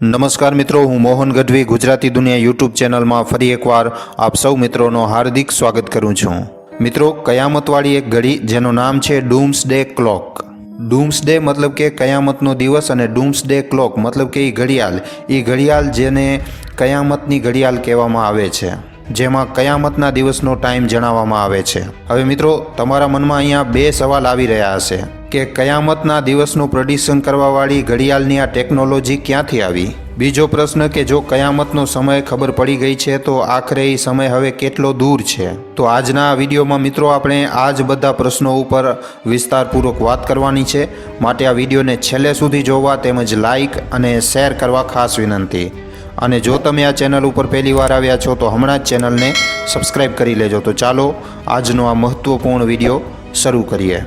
નમસ્કાર મિત્રો, હું મોહન ગઢવી, ગુજરાતી દુનિયા યુટ્યુબ ચેનલમાં ફરી એકવાર આપ સૌ મિત્રોનો હાર્દિક સ્વાગત કરું છું. મિત્રો, કયામતવાળી એક ઘડી જેનું નામ છે doomsday clock. Doomsday મતલબ કે કયામતનો દિવસ અને ડૂમ્સ ડે ક્લોક મતલબ કે એ ઘડિયાળ. એ ઘડિયાળ જેને કયામતની ઘડિયાળ કહેવામાં આવે છે, જેમાં કયામતના દિવસનો ટાઈમ જણાવવામાં આવે છે. હવે મિત્રો, તમારા મનમાં અહીંયા બે સવાલ આવી રહ્યા હશે. કે કયામતના દિવસનું પ્રોડિક્શન કરવાવાળી ઘડિયાળની આ ટેકનોલોજી ક્યાંથી આવી? બીજો પ્રશ્ન કે જો કયામતનો સમય ખબર પડી ગઈ છે, તો આખરે એ સમય હવે કેટલો દૂર છે? તો આજના વિડીયોમાં મિત્રો આપણે આ જ બધા પ્રશ્નો ઉપર વિસ્તારપૂર્વક વાત કરવાની છે. માટે આ વિડીયોને છેલ્લે સુધી જોવા તેમજ લાઈક અને શેર કરવા ખાસ વિનંતી. અને જો તમે આ ચેનલ ઉપર પહેલી વાર આવ્યા છો, તો હમણાં જ ચેનલને સબસ્ક્રાઈબ કરી લેજો. તો ચાલો આજનો આ મહત્ત્વપૂર્ણ વીડિયો શરૂ કરીએ.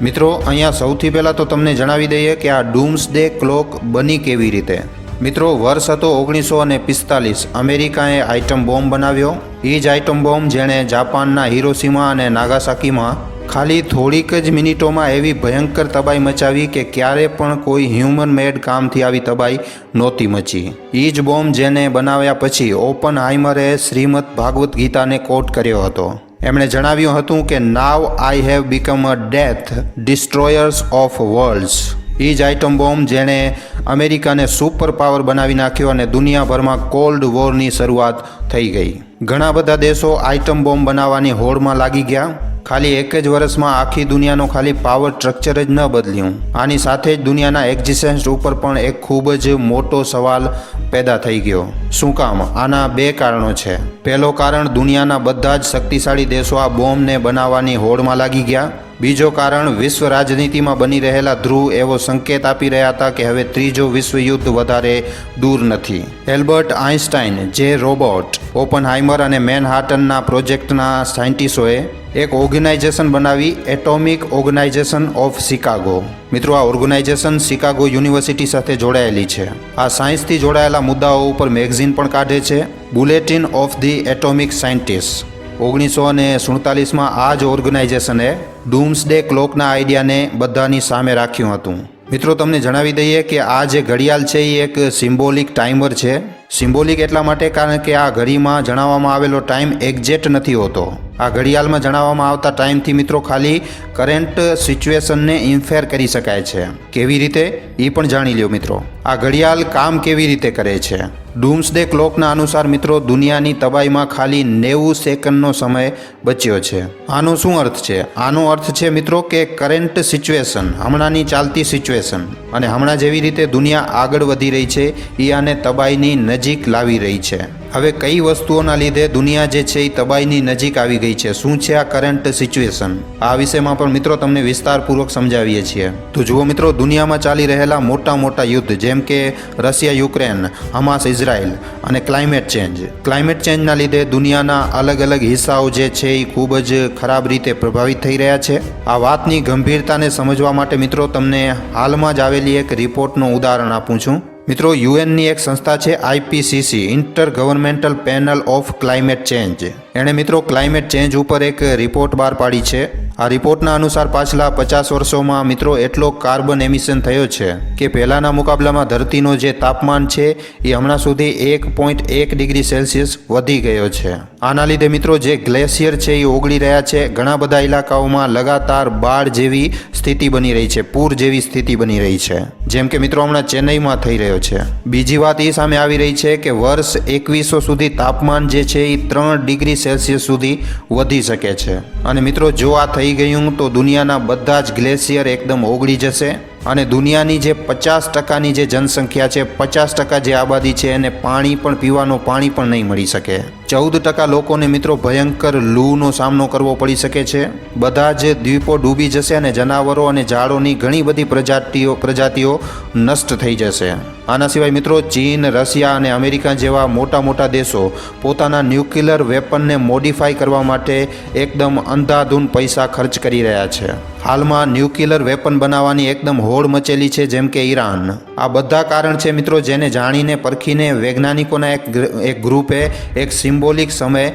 મિત્રો, અહીંયા સૌથી પહેલાં તો તમને જણાવી દઈએ કે આ ડૂમ્સ ડે ક્લોક બની કેવી રીતે? મિત્રો, વર્ષ હતો ઓગણીસો અને પિસ્તાલીસ. અમેરિકાએ આઇટમ બોમ્બ બનાવ્યો. એ જ આઇટમ બોમ્બ જેણે જાપાનના હિરોસીમા અને નાગાસાકીમાં ખાલી થોડીક જ મિનિટોમાં એવી ભયંકર તબાહી મચાવી કે ક્યારે પણ કોઈ હ્યુમન મેડ કામથી આવી તબાહી નહોતી મચી. એ જ બોમ્બ જેને બનાવ્યા પછી ઓપન હાઇમરે શ્રીમદ ભાગવત ગીતાને કોટ કર્યો હતો. એમણે જણાવ્યું હતું કે now I have become a death destroyers of worlds એ જ આઇટમ બોમ્બ જેણે અમેરિકાને સુપર પાવર બનાવી નાખ્યો અને દુનિયાભરમાં કોલ્ડ વોરની શરૂઆત થઈ ગઈ. ઘણા બધા દેશો આઇટમ બોમ્બ બનાવવાની હોડમાં લાગી ગયા. ખાલી એક જ વર્ષમાં આખી દુનિયાનો ખાલી પાવર સ્ટ્રક્ચર જ ન બદલ્યું. આની સાથે જ દુનિયાના એક્ઝિસ્ટન્સ ઉપર પણ એક ખૂબ જ મોટો સવાલ પેદા થઈ ગયો. શું કામ? આના બે કારણો છે. પહેલો કારણ, દુનિયાના બધા જ શક્તિશાળી દેશો આ બોમ્બને બનાવવાની હોડમાં લાગી ગયા. બીજો કારણ વિશ્વ રાજનીતિમાં બની રહેલા ધ્રુવ એવો સંકેત આપી રહ્યા હતા કે હવે ત્રીજો વિશ્વયુદ્ધ વધારે દૂર નથી. એલ્બર્ટ આઇન્સ્ટાઇન, જે રોબોટ, ઓપનહાઇમર અને મેનહાટનના પ્રોજેક્ટના સાયન્ટિસ્ટોએ એક ઓર્ગેનાઇઝેશન બનાવી એટોમિક ઓર્ગેનાઇઝેશન ઓફ શિકાગો. મિત્રો, આ ઓર્ગેનાઇઝેશન શિકાગો યુનિવર્સિટી સાથે જોડાયેલી છે. આ સાયન્સથી જોડાયેલા મુદ્દાઓ ઉપર મેગઝિન પણ કાઢે છે. Bulletin of the atomic scientist. ઓગણીસો અને સુડતાલીસમાં આ જ ઓર્ગેનાઇઝેશને ડૂમ્સ ડે ક્લોકના આઈડિયાને બધાની સામે રાખ્યું હતું. મિત્રો, તમને જણાવી દઈએ કે આ જે ઘડિયાળ છે, એ એક સિમ્બોલિક ટાઈમર છે. સિમ્બોલિક એટલા માટે કારણ કે આ ઘડીમાં જણાવવામાં આવેલો ટાઈમ એક્ઝેક્ટ નથી હોતો. આ ઘડિયાળમાં જણાવવામાં આવતા ટાઈમથી મિત્રો ખાલી કરંટ સિચ્યુએશનને ઇન્ફેર કરી શકાય છે. કેવી રીતે? એ પણ જાણી લ્યો મિત્રો. આ ઘડિયાળ કામ કેવી રીતે કરે છે? ડૂમ્સ ડે ક્લોકના અનુસાર મિત્રો દુનિયાની તબાહીમાં ખાલી નેવું સેકન્ડનો સમય બચ્યો છે. આનો શું અર્થ છે? આનો અર્થ છે મિત્રો કે કરંટ સિચ્યુએશન હમણાંની ચાલતી સિચ્યુએશન અને હમણાં જેવી રીતે દુનિયા આગળ વધી રહી છે એ આને તબાહીની નજીક લાવી રહી છે. હવે કઈ વસ્તુઓના લીધે દુનિયા જે છે એ તબાહીની નજીક આવી ગઈ છે? શું છે આ કરંટ સિચ્યુએશન આ વિષયમાં પણ મિત્રો તમને વિસ્તારપૂર્વક સમજાવીએ છીએ. તો જુઓ મિત્રો, દુનિયામાં ચાલી રહેલા મોટા મોટા યુદ્ધ, જેમ કે રશિયા યુક્રેન, હમાસ ઇઝરાયલ અને ક્લાઇમેટ ચેન્જ ક્લાઇમેટ ચેન્જના લીધે દુનિયાના અલગ અલગ હિસ્સાઓ જે છે એ ખૂબ જ ખરાબ રીતે પ્રભાવિત થઈ રહ્યા છે. આ વાતની ગંભીરતાને સમજવા માટે મિત્રો તમને હાલમાં જ આવેલી એક રિપોર્ટનું ઉદાહરણ આપું છું. મિત્રો, યુએનની એક સંસ્થા છે IPCC intergovernmental panel of climate change. એણે મિત્રો, ક્લાઇમેટ ચેન્જ ઉપર એક રિપોર્ટ બહાર પાડી છે. આ રિપોર્ટના અનુસાર પાછલા પચાસ વર્ષોમાં મિત્રો, એટલો કાર્બન એમિશન થયો છે કે પહેલાંના મુકાબલામાં ધરતીનો જે તાપમાન છે, એ હમણાં સુધી એક પોઈન્ટ એક ડિગ્રી સેલ્સિયસ વધી ગયો છે. આના લીધે મિત્રો, જે ગ્લેશિયર છે એ ઓગળી રહ્યા છે. ઘણા બધા ઇલાકાઓમાં લગાતાર બાળ જેવી સ્થિતિ બની રહી છે, પૂર જેવી સ્થિતિ બની રહી છે. જેમ કે મિત્રો, હમણાં ચેન્નઈમાં થઈ રહ્યો છે. બીજી વાત એ સામે આવી રહી છે કે વર્ષ એકવીસો સુધી તાપમાન જે છે એ ત્રણ ડિગ્રી સેલ્સિયસ સુધી વધી શકે છે. અને મિત્રો, જો આ થઈ ગયું તો દુનિયાના બધા જ ગ્લેશિયર એકદમ ઓગળી જશે. અને દુનિયાની જે પચાસ ટકાની જે જનસંખ્યા છે, પચાસ ટકા જે આબાદી છે, એને પાણી પણ પીવાનું પાણી પણ નહીં મળી શકે. ચૌદ ટકા લોકોને મિત્રો ભયંકર લૂનો સામનો કરવો પડી શકે છે. બધા જ દ્વીપો ડૂબી જશે અને જનાવરો અને ઝાડોની ઘણી બધી પ્રજાતિઓ પ્રજાતિઓ નષ્ટ થઈ જશે. આના સિવાય મિત્રો ચીન, રશિયા અને અમેરિકા જેવા મોટા મોટા દેશો પોતાના ન્યુક્લિયર વેપનને મોડિફાઈ કરવા માટે એકદમ અંધાધૂન પૈસા ખર્ચ કરી રહ્યા છે. હાલમાં ન્યુક્લિયર વેપન બનાવવાની એકદમ હોડ મચેલી છે જેમ કે ઈરાન. આ બધા કારણ છે મિત્રો જેને જાણીને, પરખીને વૈજ્ઞાનિકોના એક એક ગ્રુપે એક સિમ્બોલિક સમય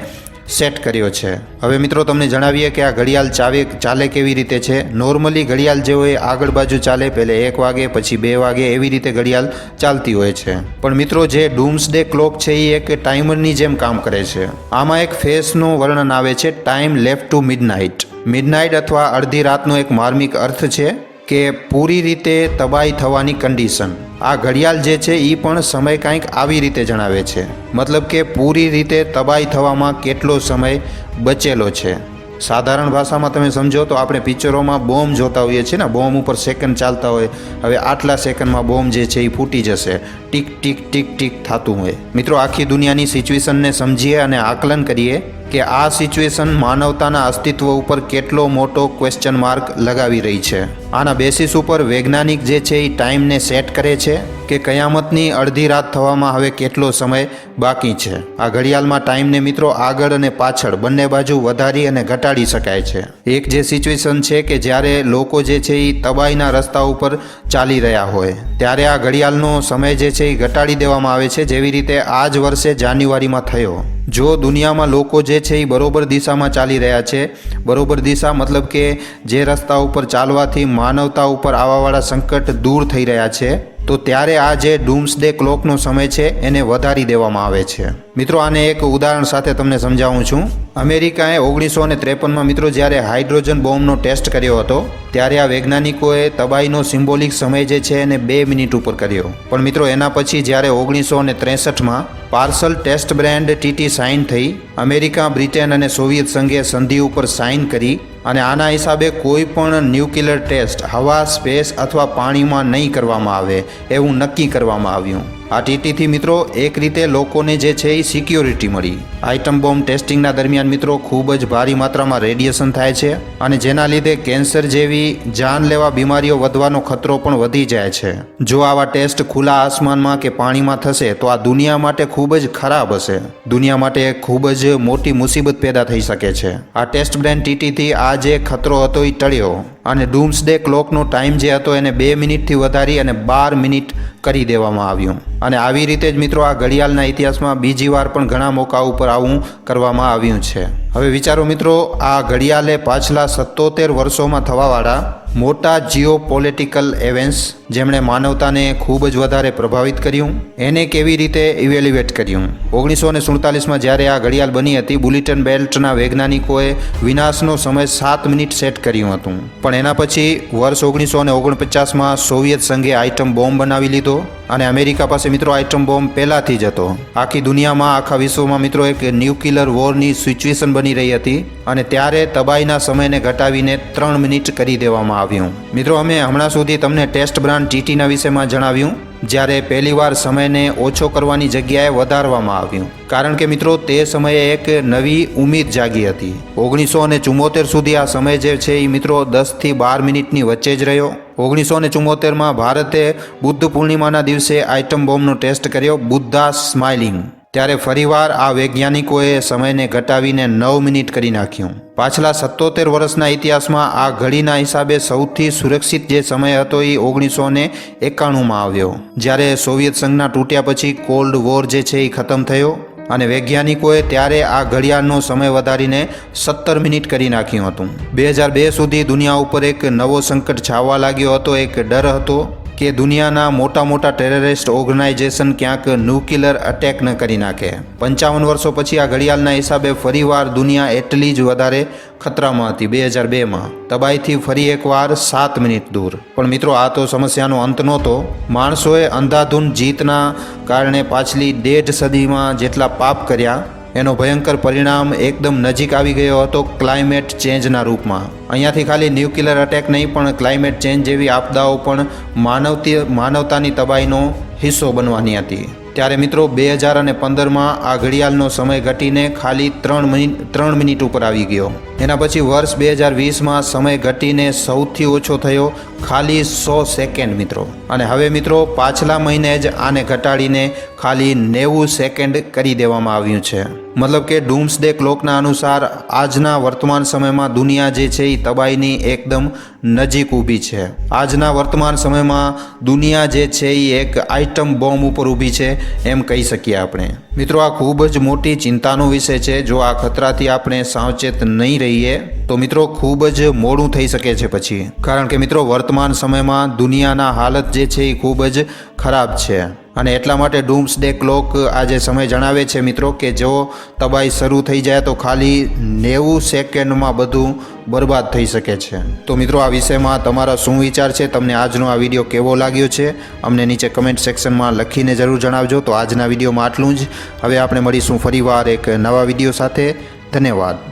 સેટ કર્યો છે. હવે મિત્રો તમને જણાવીએ કે આ ઘડિયાળ ચાવે, ચાલે કેવી રીતે છે? નોર્મલી ઘડિયાળ જે હોય આગળ બાજુ ચાલે, પહેલે એક વાગે, પછી બે વાગે એવી રીતે ઘડિયાળ ચાલતી હોય છે. પણ મિત્રો જે ડૂમ્સ ડે ક્લોક છે એ એક ટાઈમરની જેમ કામ કરે છે. આમાં એક ફેસનું વર્ણન આવે છે time left to midnight midnight અથવા અડધી રાતનો એક માર્મિક અર્થ છે કે પૂરી રીતે તબાહી થવાની કન્ડિશન આ ઘડિયાળ જે છે એ પણ સમય કાંઈક આવી રીતે જણાવે છે. મતલબ કે પૂરી રીતે તબાહી થવામાં કેટલો સમય બચેલો છે. સાધારણ ભાષામાં તમે સમજો તો આપણે પિક્ચરોમાં બોમ્બ જોતા હોઈએ છીએ ને, બોમ્બ ઉપર સેકન્ડ ચાલતા હોય, હવે આટલા સેકન્ડમાં બોમ્બ જે છે એ ફૂટી જશે. ટીક ટીક ટીક ટીક થતું હોય. મિત્રો, આખી દુનિયાની સિચ્યુએશનને સમજીએ અને આકલન કરીએ. કે આ સિચ્યુએશન માનવતાના અસ્તિત્વ ઉપર કેટલો મોટો ક્વેશ્ચન માર્ક લગાવી રહી છે. આના બેસિસ ઉપર વૈજ્ઞાનિક જે છે એ ટાઈમને સેટ કરે છે કે કયામતની અડધી રાત થવામાં હવે કેટલો સમય બાકી છે. આ ઘડિયાળમાં ટાઈમને મિત્રો આગળ અને પાછળ બંને બાજુ વધારી અને ઘટાડી શકાય છે. એક જે સિચ્યુએશન છે કે જ્યારે લોકો જે છે એ તબાહીના રસ્તા ઉપર ચાલી રહ્યા હોય, ત્યારે આ ઘડિયાળનો સમય જે છે એ ઘટાડી દેવામાં આવે છે. જેવી રીતે આ જ વર્ષે જાન્યુઆરીમાં થયો. જો દુનિયામાં લોકો જે છે એ બરોબર દિશામાં ચાલી રહ્યા છે. બરોબર દિશા મતલબ કે જે રસ્તા ઉપર ચાલવાથી માનવતા ઉપર આવાવાળા સંકટ દૂર થઈ રહ્યા છે. તો ત્યારે આ જે ડૂમ્સડે ક્લોકનો સમય છે, એને વધારી દેવામાં આવે છે. મિત્રો, આને એક ઉદાહરણ સાથે તમને સમજાવું છું. અમેરિકાએ ઓગણીસો ને ત્રેપનમાં મિત્રો, જ્યારે હાઇડ્રોજન બોમ્બનો ટેસ્ટ કર્યો હતો, ત્યારે આ વૈજ્ઞાનિકોએ તબાહીનો સિમ્બોલિક સમય જે છે એને બે મિનિટ ઉપર કર્યો. પણ મિત્રો, એના પછી જ્યારે ઓગણીસો ને ત્રેસઠમાં પાર્સલ ટેસ્ટ બ્રેન્ડ ટીટી સાઇન થઈ, અમેરિકા, બ્રિટેન અને સોવિયત સંઘે સંધિ ઉપર સાઇન કરી અને આના હિસાબે કોઈ પણ ન્યુક્લિયર ટેસ્ટ હવા, સ્પેસ અથવા પાણીમાં નહીં કરવામાં આવે એવું નક્કી કરવામાં આવ્યું. આ ટીટીથી મિત્રો, એક રીતે લોકોને જે છે એ સિક્યોરિટી મળી. આઇટમ બોમ્બ ટેસ્ટિંગના દરમિયાન મિત્રો, ખૂબ જ ભારી માત્રામાં રેડિયેશન થાય છે અને જેના લીધે કેન્સર જેવી જાનલેવા બીમારીઓ વધવાનો ખતરો પણ વધી જાય છે. જો આવા ટેસ્ટ ખુલ્લા આસમાનમાં કે પાણીમાં થશે, તો આ દુનિયા માટે ખૂબ જ ખરાબ હશે. દુનિયા માટે ખૂબ જ મોટી મુસીબત પેદા થઈ શકે છે. આ ટેસ્ટ બ્રેન ટીટીથી આ જે ખતરો હતો એ ટળ્યો અને ડૂમ્સડે ક્લોકનો ટાઈમ જે હતો એને બે મિનિટથી વધારી અને બાર મિનિટ કરી દેવામાં આવ્યું. અને આવી રીતે જ મિત્રો આ ઘડિયાળના ઇતિહાસમાં બીજી વાર પણ ઘણા મોકા ઉપર આવું કરવામાં આવ્યું છે. હવે વિચારો મિત્રો, આ ઘડિયાળે પાછલા સત્તોતેર વર્ષોમાં થવાવાળા મોટા જીઓ પોલિટિકલ એવેન્ટ્સ જેમણે માનવતાને ખૂબ જ વધારે પ્રભાવિત કર્યું, એને કેવી રીતે ઇવેલ્યુએટ કર્યું? ઓગણીસો ને સુડતાલીસમાં જ્યારે આ ઘડિયાળ બની હતી, બુલેટન બેલ્ટના વૈજ્ઞાનિકોએ વિનાશનો સમય સાત મિનિટ સેટ કર્યું હતું. પણ એના પછી વર્ષ ઓગણીસો ને ઓગણપચાસમાં સોવિયત સંઘે આઇટમ બોમ્બ બનાવી લીધો. અને અમેરિકા પાસે મિત્રો આઇટમ બોમ્બ પહેલાથી જ હતો. આખી દુનિયામાં, આખા વિશ્વમાં મિત્રો એક ન્યુક્લિયર વોરની સિચ્યુએશન બની રહી હતી અને ત્યારે તબાહીના સમયને ઘટાવીને ત્રણ મિનિટ કરી દેવામાં આવ્યું. મિત્રો, અમે હમણાં સુધી તમને ટેસ્ટ બ્રાન્ડ ટીટીના વિશેમાં જણાવ્યું, જ્યારે પહેલીવાર સમયને ઓછો કરવાની જગ્યાએ વધારવામાં આવ્યું. કારણ કે મિત્રો, તે સમયે એક નવી ઉમેદ જાગી હતી. ઓગણીસો અને ચુમ્મોતેર સુધી આ સમય જે છે, એ મિત્રો દસથી બાર મિનિટની વચ્ચે જ રહ્યો. ઓગણીસો ને ચુમ્મોતેરમાં ભારતે બુદ્ધ પૂર્ણિમાના દિવસે આઇટમ બોમ્બનો ટેસ્ટ કર્યો, બુદ્ધા સ્માઇલિંગ. ત્યારે ફરીવાર આ વૈજ્ઞાનિકોએ સમયને ઘટાવીને નવ મિનિટ કરી નાખ્યું. પાછલા સત્તોતેર વર્ષના ઇતિહાસમાં આ ઘડીના હિસાબે સૌથી સુરક્ષિત જે સમય હતો એ ઓગણીસો ને એકાણુંમાં આવ્યો. જ્યારે સોવિયત સંઘના તૂટ્યા પછી કોલ્ડ વોર જે છે એ ખતમ થયો અને વૈજ્ઞાનિકોએ ત્યારે આ ઘડિયાળનો સમય વધારીને સત્તર મિનિટ કરી નાખ્યું હતું. બે હજાર બે સુધી દુનિયા ઉપર એક નવો સંકટ છાવવા લાગ્યો હતો, એક ડર હતો. કે દુનિયાના મોટા મોટા ટેરરિસ્ટ ઓર્ગેનાઇઝેશન ક્યાંક ન્યુક્લિયર અટેક ન કરી નાખે. પંચાવન વર્ષો પછી આ ઘડિયાળના હિસાબે ફરીવાર દુનિયા એટલી જ વધારે ખતરામાં હતી બે હજાર બેમાં તબાહીથી ફરી એકવાર સાત મિનિટ દૂર. પણ મિત્રો, આ તો સમસ્યાનો અંત નહોતો. માણસોએ અંધાધૂન જીતના કારણે પાછલી દેઢ સદીમાં જેટલા પાપ કર્યા એનો ભયંકર પરિણામ એકદમ નજીક આવી ગયો હતો ક્લાઇમેટ ચેન્જના રૂપમાં. અહીંયાથી ખાલી ન્યુક્લિયર અટેક નહીં, પણ ક્લાઇમેટ ચેન્જ જેવી આપદાઓ પણ માનવતી, માનવતાની તબાહીનો હિસ્સો બનવાની હતી. ત્યારે મિત્રો, બે હજાર અને પંદરમાં આ ઘડિયાળનો સમય ઘટીને ખાલી ત્રણ મિનિટ ત્રણ મિનિટ ઉપર આવી ગયો. એના પછી વર્ષ બે હજાર વીસમાં સમય ઘટીને સૌથી ઓછો થયો ખાલી સો સેકન્ડ મિત્રો. અને હવે મિત્રો પાછલા મહિને જ આને ઘટાડીને ખાલી નેવું સેકન્ડ કરી દેવામાં આવ્યું છે. મતલબ કે ડૂમ્સ ડે ક્લોકના અનુસાર આજના વર્તમાન સમયમાં દુનિયા જે છે એ તબાહીની એકદમ નજીક ઊભી છે. આજના વર્તમાન સમયમાં દુનિયા જે છે એ એક આઇટમ બોમ્બ ઉપર ઊભી છે એમ કહી શકીએ આપણે. મિત્રો, આ ખૂબ જ મોટી ચિંતાનો વિષય છે. જો આ ખતરાથી આપણે સાવચેત નહીં રહીએ, તો મિત્રો ખૂબ જ મોડું થઈ શકે છે પછી. કારણ કે મિત્રો, વર્તમાન સમયમાં દુનિયાના હાલત જે છે એ ખૂબ જ ખરાબ છે. અને એટલા માટે ડૂમ્સ ડે ક્લોક આજે સમય જણાવે છે મિત્રો કે જો તબાઈ શરૂ થઈ જાય તો ખાલી નેવું સેકન્ડમાં બધું બરબાદ થઈ શકે છે. તો મિત્રો આ વિષયમાં તમારા શું વિચાર છે? તમને આજનો આ વીડિયો કેવો લાગ્યો છે? અમને નીચે કમેન્ટ સેક્શનમાં લખીને જરૂર જણાવજો. તો આજના વિડીયોમાં આટલું જ. હવે આપણે મળીશું ફરીવાર એક નવા વીડિયો સાથે. ધન્યવાદ.